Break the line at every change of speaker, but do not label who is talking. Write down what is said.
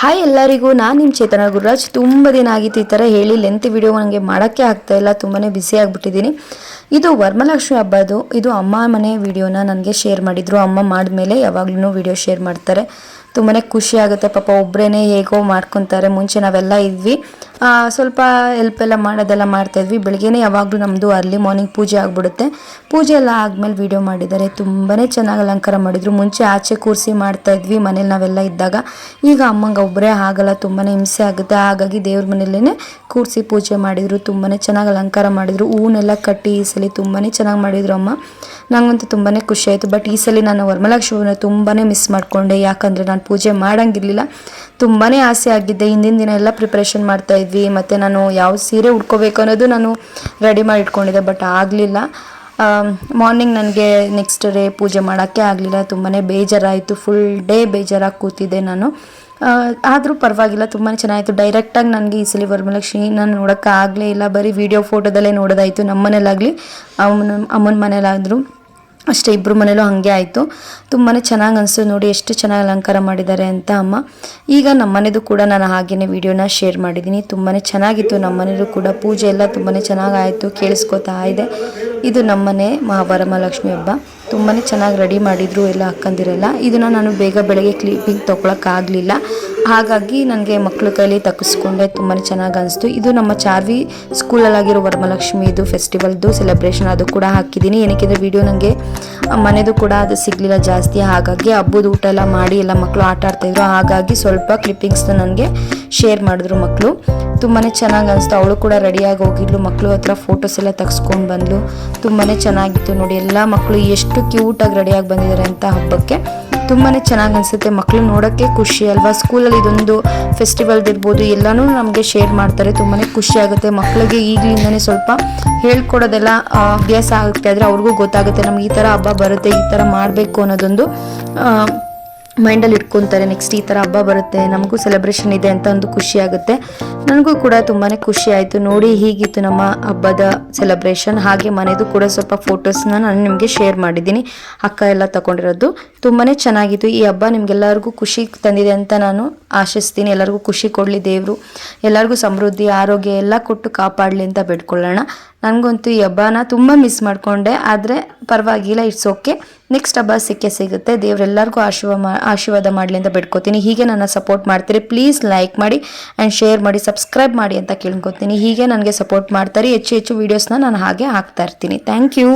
Hi ಎಲ್ಲರಿಗೂ, ನಾನು ನಿಮ್ಮ ಚೇತನ ಗುರುರಾಜ್. ತುಂಬ ದಿನ ಆಗಿತ್ತು ಈ ಥರ ಹೇಳಿ ಲೆಂತ್ ವಿಡಿಯೋ ನನಗೆ ಮಾಡೋಕ್ಕೆ ಆಗ್ತಾ ಇಲ್ಲ. ತುಂಬಾ ಬಿಸಿ ಆಗಿಬಿಟ್ಟಿದ್ದೀನಿ. ಇದು ವರಮಹಾಲಕ್ಷ್ಮಿ ಹಬ್ಬದು. ಇದು ಅಮ್ಮ ಮನೆ ವಿಡಿಯೋನ ನನಗೆ ಶೇರ್ ಮಾಡಿದರು. ಅಮ್ಮ ಮಾಡಿದ್ಮೇಲೆ ಯಾವಾಗ್ಲೂ ವಿಡಿಯೋ ಶೇರ್ ಮಾಡ್ತಾರೆ. ತುಂಬಾ ಖುಷಿ ಆಗುತ್ತೆ. ಪಾಪ ಒಬ್ಬರೇ ಹೇಗೋ ಮಾಡ್ಕೊತಾರೆ. ಮುಂಚೆ ನಾವೆಲ್ಲ ಇದ್ವಿ. ಸ್ವಲ್ಪ ಹೆಲ್ಪ್ ಎಲ್ಲ ಮಾಡೋದೆಲ್ಲ ಮಾಡ್ತಾ ಇದ್ವಿ. ಬೆಳಗ್ಗೆನೇ ಯಾವಾಗಲೂ ನಮ್ಮದು ಅರ್ಲಿ ಮಾರ್ನಿಂಗ್ ಪೂಜೆ ಆಗಿಬಿಡುತ್ತೆ. ಪೂಜೆ ಎಲ್ಲ ಆದಮೇಲೆ ವಿಡಿಯೋ ಮಾಡಿದ್ದಾರೆ. ತುಂಬಾ ಚೆನ್ನಾಗಿ ಅಲಂಕಾರ ಮಾಡಿದರು. ಮುಂಚೆ ಆಚೆ ಕೂರಿಸಿ ಮಾಡ್ತಾ ಇದ್ವಿ. ಮನೇಲಿ ನಾವೆಲ್ಲ ಇದ್ದಾಗ. ಈಗ ಅಮ್ಮಂಗೆ ಒಬ್ಬರೇ ಆಗಲ್ಲ. ತುಂಬಾ ಹಿಂಸೆ ಆಗುತ್ತೆ. ಹಾಗಾಗಿ ದೇವ್ರ ಮನೆಯಲ್ಲೇ ಕೂರಿಸಿ ಪೂಜೆ ಮಾಡಿದರು. ತುಂಬಾ ಚೆನ್ನಾಗಿ ಅಲಂಕಾರ ಮಾಡಿದರು. ಹೂವನ್ನೆಲ್ಲ ಕಟ್ಟಿ ಸಲ ತುಂಬಾ ಚೆನ್ನಾಗಿ ಮಾಡಿದ್ರು ಅಮ್ಮ. ನನಗಂತೂ ತುಂಬಾ ಖುಷಿ ಆಯಿತು. ಬಟ್ ಈ ಸಲ ನಾನು ವರಮಹಾಲಕ್ಷ್ಮಿನ ತುಂಬಾ ಮಿಸ್ ಮಾಡಿಕೊಂಡೆ. ಯಾಕಂದರೆ ನಾನು ಪೂಜೆ ಮಾಡೋಂಗಿರಲಿಲ್ಲ. ತುಂಬಾ ಆಸೆ ಆಗಿದ್ದೆ. ಹಿಂದಿನ ದಿನ ಎಲ್ಲ ಪ್ರಿಪ್ರೇಷನ್ ಮಾಡ್ತಾ ಇದ್ವಿ. ಮತ್ತು ನಾನು ಯಾವ ಸೀರೆ ಉಟ್ಕೋಬೇಕು ಅನ್ನೋದು ನಾನು ರೆಡಿ ಮಾಡಿ ಇಟ್ಕೊಂಡಿದ್ದೆ ಬಟ್ ಆಗಲಿಲ್ಲ ಮಾರ್ನಿಂಗ್ ನನಗೆ ನೆಕ್ಸ್ಟ್ ಡೇ ಪೂಜೆ ಮಾಡೋಕ್ಕೆ ಆಗಲಿಲ್ಲ. ತುಂಬಾ ಬೇಜಾರಾಯಿತು. ಫುಲ್ ಡೇ ಬೇಜಾರಾಗಿ ಕೂತಿದ್ದೆ ನಾನು. ಆದರೂ ಪರವಾಗಿಲ್ಲ ತುಂಬಾ ಚೆನ್ನಾಗಿತ್ತು. ಡೈರೆಕ್ಟಾಗಿ ನನಗೆ ಈ ಸಲ ನಾನು ನೋಡೋಕ್ಕಾಗಲೇ ಇಲ್ಲ. ಬರೀ ವಿಡಿಯೋ ಫೋಟೋದಲ್ಲೇ ನೋಡೋದಾಯಿತು ನಮ್ಮ ಮನೇಲಾಗಲಿ ಅಮ್ಮನ ಅಮ್ಮನ ಮನೇಲಾದರೂ. ಅಷ್ಟೇ ಇಬ್ಬರು ಮನೇಲೂ ಹಾಗೆ ಆಯಿತು. ತುಂಬಾ ಚೆನ್ನಾಗಿ ಅನಿಸ್ತು ನೋಡಿ ಎಷ್ಟು ಚೆನ್ನಾಗಿ ಅಲಂಕಾರ ಮಾಡಿದ್ದಾರೆ ಅಂತ ಅಮ್ಮ. ಈಗ ನಮ್ಮ ಮನೆದು ಕೂಡ ನಾನು ಹಾಗೆಯೇ ವೀಡಿಯೋನ ಶೇರ್ ಮಾಡಿದ್ದೀನಿ. ತುಂಬಾ ಚೆನ್ನಾಗಿತ್ತು ನಮ್ಮ ಮನೇಲೂ ಕೂಡ. ಪೂಜೆ ಎಲ್ಲ ತುಂಬಾ ಚೆನ್ನಾಗಿ ಆಯಿತು, ಕೇಳಿಸ್ಕೊತಾ ಇದೆ. ಇದು ನಮ್ಮನೆ ಮಾ ವರಮಹಾಲಕ್ಷ್ಮಿ ಹಬ್ಬ. ತುಂಬಾ ಚೆನ್ನಾಗಿ ರೆಡಿ ಮಾಡಿದ್ರು ಎಲ್ಲ ಅಕ್ಕಂದಿರಲ್ಲ. ಇದನ್ನು ನಾನು ಬೇಗ ಬೆಳಗ್ಗೆ ಕ್ಲೀಪಿಂಗ್ ತೊಗೊಳಕ್ಕಾಗಲಿಲ್ಲ ಹಾಗಾಗಿ ನನಗೆ ಮಕ್ಕಳ ಕೈಲಿ ತಕ್ಕಿಸ್ಕೊಂಡೆ ತುಂಬಾ ಚೆನ್ನಾಗಿ ಅನಿಸ್ತು. ಇದು ನಮ್ಮ ಚಾರ್ವಿ ಸ್ಕೂಲಲ್ಲಾಗಿರೋ ವರಮಹಾಲಕ್ಷ್ಮಿದು ಫೆಸ್ಟಿವಲ್ದು ಸೆಲೆಬ್ರೇಷನ್ ಅದು ಕೂಡ ಹಾಕಿದ್ದೀನಿ. ಏನಕ್ಕಿಂದ್ರೆ ವಿಡಿಯೋ ನನಗೆ ಮನೆದು ಕೂಡ ಅದು ಸಿಗಲಿಲ್ಲ ಜಾಸ್ತಿ. ಹಾಗಾಗಿ ಹಬ್ಬದ ಊಟ ಎಲ್ಲ ಮಾಡಿ ಎಲ್ಲ ಮಕ್ಕಳು ಆಟ ಆಡ್ತಾಯಿದ್ರು ಹಾಗಾಗಿ ಸ್ವಲ್ಪ ಕ್ಲಿಪ್ಪಿಂಗ್ಸ್ನ ನನಗೆ ಶೇರ್ ಮಾಡಿದ್ರು ಮಕ್ಕಳು ತುಂಬಾ ಚೆನ್ನಾಗಿ ಅನಿಸ್ತು. ಅವಳು ಕೂಡ ರೆಡಿಯಾಗಿ ಹೋಗಿದ್ಲು. ಮಕ್ಕಳು ಹತ್ರ ಫೋಟೋಸ್ ಎಲ್ಲ ತೆಗೆಸ್ಕೊಂಡು ಬಂದ್ಲು. ತುಂಬಾ ಚೆನ್ನಾಗಿತ್ತು ನೋಡಿ. ಎಲ್ಲ ಮಕ್ಕಳು ಎಷ್ಟು ಕ್ಯೂಟಾಗಿ ರೆಡಿಯಾಗಿ ಬಂದಿದ್ದಾರೆ ಅಂತ ಹಬ್ಬಕ್ಕೆ. ತುಂಬಾ ಚೆನ್ನಾಗಿ ಅನಿಸುತ್ತೆ. ಮಕ್ಕಳು ನೋಡೋಕ್ಕೆ ಖುಷಿ ಅಲ್ವಾ? ಸ್ಕೂಲಲ್ಲಿ ಇದೊಂದು ಫೆಸ್ಟಿವಲ್ ಇರ್ಬೋದು, ಎಲ್ಲನೂ ನಮಗೆ ಶೇರ್ ಮಾಡ್ತಾರೆ. ತುಂಬಾ ಖುಷಿ ಆಗುತ್ತೆ. ಮಕ್ಕಳಿಗೆ ಈಗಲಿಂದನೇ ಸ್ವಲ್ಪ ಹೇಳ್ಕೊಡೋದೆಲ್ಲ ಅಭ್ಯಾಸ ಆಗುತ್ತೆ. ಆದರೆ ಅವ್ರಿಗೂ ಗೊತ್ತಾಗುತ್ತೆ, ನಮ್ಗೆ ಈ ಥರ ಹಬ್ಬ ಬರುತ್ತೆ, ಈ ಥರ ಮಾಡಬೇಕು ಅನ್ನೋದೊಂದು ಮೈಂಡಲ್ಲಿ ಇಟ್ಕೊತಾರೆ. ನೆಕ್ಸ್ಟ್ ಈ ಥರ ಹಬ್ಬ ಬರುತ್ತೆ, ನಮಗೂ ಸೆಲೆಬ್ರೇಷನ್ ಇದೆ ಅಂತ ಒಂದು ಖುಷಿ ಆಗುತ್ತೆ. ನನಗೂ ಕೂಡ ತುಂಬಾ ಖುಷಿ ಆಯಿತು. ನೋಡಿ ಹೀಗಿತ್ತು ನಮ್ಮ ಹಬ್ಬದ ಸೆಲೆಬ್ರೇಷನ್ ಹಾಗೆ ಮನೆದು ಕೂಡ ಸ್ವಲ್ಪ ಫೋಟೋಸ್ನ ನಾನು ನಿಮಗೆ ಶೇರ್ ಮಾಡಿದ್ದೀನಿ. ಅಕ್ಕ ಎಲ್ಲ ತಗೊಂಡಿರೋದು. ತುಂಬಾ ಚೆನ್ನಾಗಿತ್ತು. ಈ ಹಬ್ಬ ನಿಮಗೆಲ್ಲರಿಗೂ ಖುಷಿ ತಂದಿದೆ ಅಂತ ನಾನು ಆಶಿಸ್ತೀನಿ. ಎಲ್ಲರಿಗೂ ಖುಷಿ ಕೊಡಲಿ ದೇವರು. ಎಲ್ಲರಿಗೂ ಸಮೃದ್ಧಿ, ಆರೋಗ್ಯ ಎಲ್ಲ ಕೊಟ್ಟು ಕಾಪಾಡಲಿ ಅಂತ ಬೇಡ್ಕೊಳ್ಳೋಣ. ನನಗಂತೂ ಈ ಹಬ್ಬನ ತುಂಬ ಮಿಸ್ ಮಾಡಿಕೊಂಡೆ. ಆದರೆ ಪರವಾಗಿಲ್ಲ ಇಟ್ಸ್ ಓಕೆ ನೆಕ್ಸ್ಟ್ ಹಬ್ಬ ಸಿಕ್ಕೇ ಸಿಗುತ್ತೆ. ದೇವರೆಲ್ಲರಿಗೂ ಆಶೀರ್ವ ಆಶೀರ್ವಾದ ಮಾಡಲಿ ಅಂತ ಬೇಡ್ಕೋತೀನಿ. ಹೀಗೆ ನನ್ನ ಸಪೋರ್ಟ್ ಮಾಡ್ತೀರಿ. ಪ್ಲೀಸ್ ಲೈಕ್ ಮಾಡಿ ಆ್ಯಂಡ್ ಶೇರ್ ಮಾಡಿ. ಸಬ್ಸ್ಕ್ರೈಬ್ ಮಾಡಿ ಅಂತ ಕೇಳ್ಕೊತೀನಿ. ಹೀಗೆ ನನಗೆ ಸಪೋರ್ಟ್ ಮಾಡ್ತಾರೆ. ಹೆಚ್ಚು ಹೆಚ್ಚು ವೀಡಿಯೋಸ್ನ ನಾನು ಹಾಗೆ ಹಾಕ್ತಾ ಇರ್ತೀನಿ. Thank you